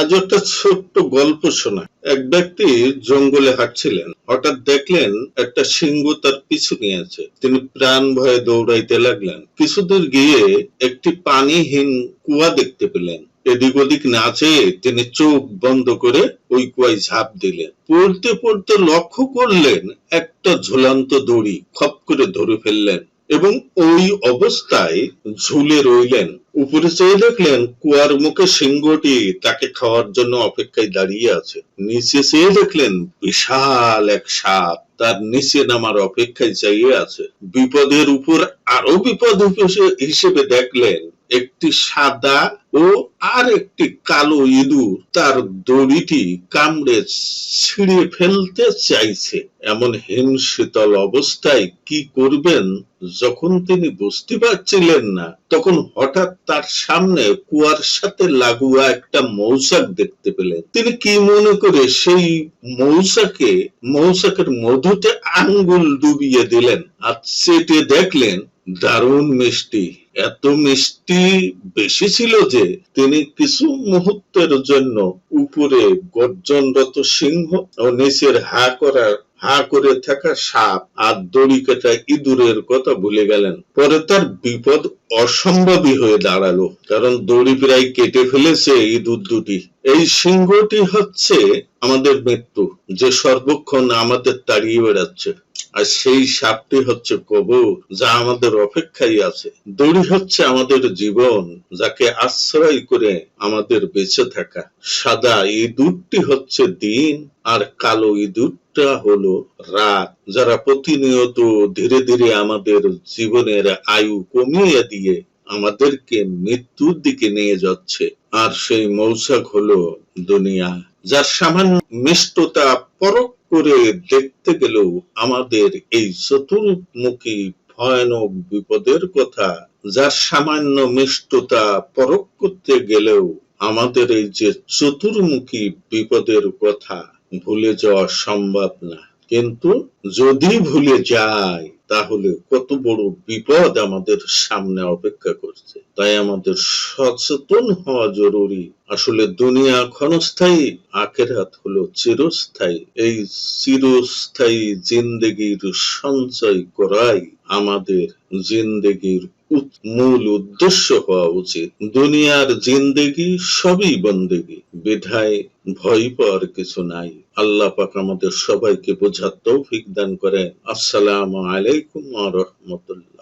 আজ একটা ছোট্ট গল্প শোনা। এক ব্যক্তি জঙ্গলে হাঁটছিলেন। হঠাৎ দেখলেন একটা সিংহ তার পিছু নিয়েছে তিনি প্রাণ ভয়ে দৌড়াইতে লাগলেন। কিছুদূর গিয়ে একটি পানিহীন কুয়া দেখতে পেলেন। এদিক ওদিক না চেয়ে তিনি চোখ বন্ধ করে ওই কুয়ায় ঝাঁপ দিলেন। পড়তে পড়তে লক্ষ্য করলেন একটা ঝুলান্ত দড়ি খপ করে ধরে ফেললেন এবং ওই অবস্থায় ঝুলে রইলেন। উপরে চেয়ে দেখলেন, কুয়ার মুখে সিংহটি তাকে খাওয়ার জন্য অপেক্ষায় দাঁড়িয়ে আছে। নিচে চেয়ে দেখলেন, বিশাল এক সাপ। তার নিচে নামার অপেক্ষায় চাইয়ে আছে। বিপদের উপর আরও বিপদ হিসে- হিসেবে দেখলেন, একটি সাদা ও আর একটি কালো ইঁদুর তার দড়িটি কামড়ে ছিঁড়ে ফেলতে চাইছে। এমন হিমশীতল অবস্থায় কি করবেন যখন তিনি বুঝতে পারছিলেন না, তখন হঠাৎ তার সামনে কুয়ার সাথে লাগুয়া একটা মৌচাক দেখতে পেলেন। তিনি কি মনে করে সেই মৌচাকে, মৌচাকের মধুতে আঙ্গুল ডুবিয়ে দিলেন আর চেটে দেখলেন দারুণ মিষ্টি। এত মিষ্টি বেশি ছিল যে তিনি কিছু মুহূর্তের জন্য উপরে গর্জনরত সিংহ ও নিচের হা করা হা করে থাকা সাপ আর দড়ি কাটা ইঁদুরের কথা ভুলে গেলেন। পরে তার বিপদ অসম্ভবই হয়ে দাঁড়াল, কারণ দড়ি প্রায় কেটে ফেলেছে ইঁদুর দুটি। এই সিংহটি হচ্ছে আমাদের মৃত্যু, যে সর্বক্ষণ আমাদের তাড়িয়ে বেড়াচ্ছে। আর সেই সাপটি হচ্ছে কবর, যা আমাদের অপেক্ষায় আছে। দড়ি হচ্ছে আমাদের জীবন, যাকে আশ্রয় করে আমাদের বেঁচে থাকা। সাদা ইঁদুরটি হচ্ছে দিন, আর কালো ইঁদুরটা হলো রাত, যারা প্রতিনিয়ত ধীরে ধীরে আমাদের জীবনের আয়ু কমিয়ে দিয়ে আমাদেরকে মৃত্যুর দিকে নিয়ে যাচ্ছে। আর সেই মৌসাক হলো দুনিয়া, যার সামান্য মিষ্টতা পরক করে দেখতে গেলেও আমাদের এই চতুর্মুখী ভয়ানক বিপদের কথা, যার সামান্য মিষ্টতা পরক করতে গেলেও আমাদের এই যে চতুর্মুখী বিপদের কথা ভুলে যাওয়া সম্ভব না। কিন্তু যদি ভুলে যায় তাহলে কত বড় বিপদ আমাদের সামনে অপেক্ষা করছে। তাই আমাদের সচেতন হওয়া জরুরি। আসলে দুনিয়া ক্ষণস্থায়ী, আখেরাত হলো চিরস্থায়ী। এই চিরস্থায়ী জিন্দেগির সঞ্চয় করাই আমাদের জিন্দেগির মূল উদ্দেশ্য হওয়া উচিত। দুনিয়ার জিন্দেগি সবই বন্দেগি। বিধায় ভয় পাওয়ার কিছু নাই। আল্লাহ পাক আমাদের সবাইকে বোঝার তৌফিক দান করেন। আসসালামু আলাইকুম ওয়া রাহমাতুল্লাহ।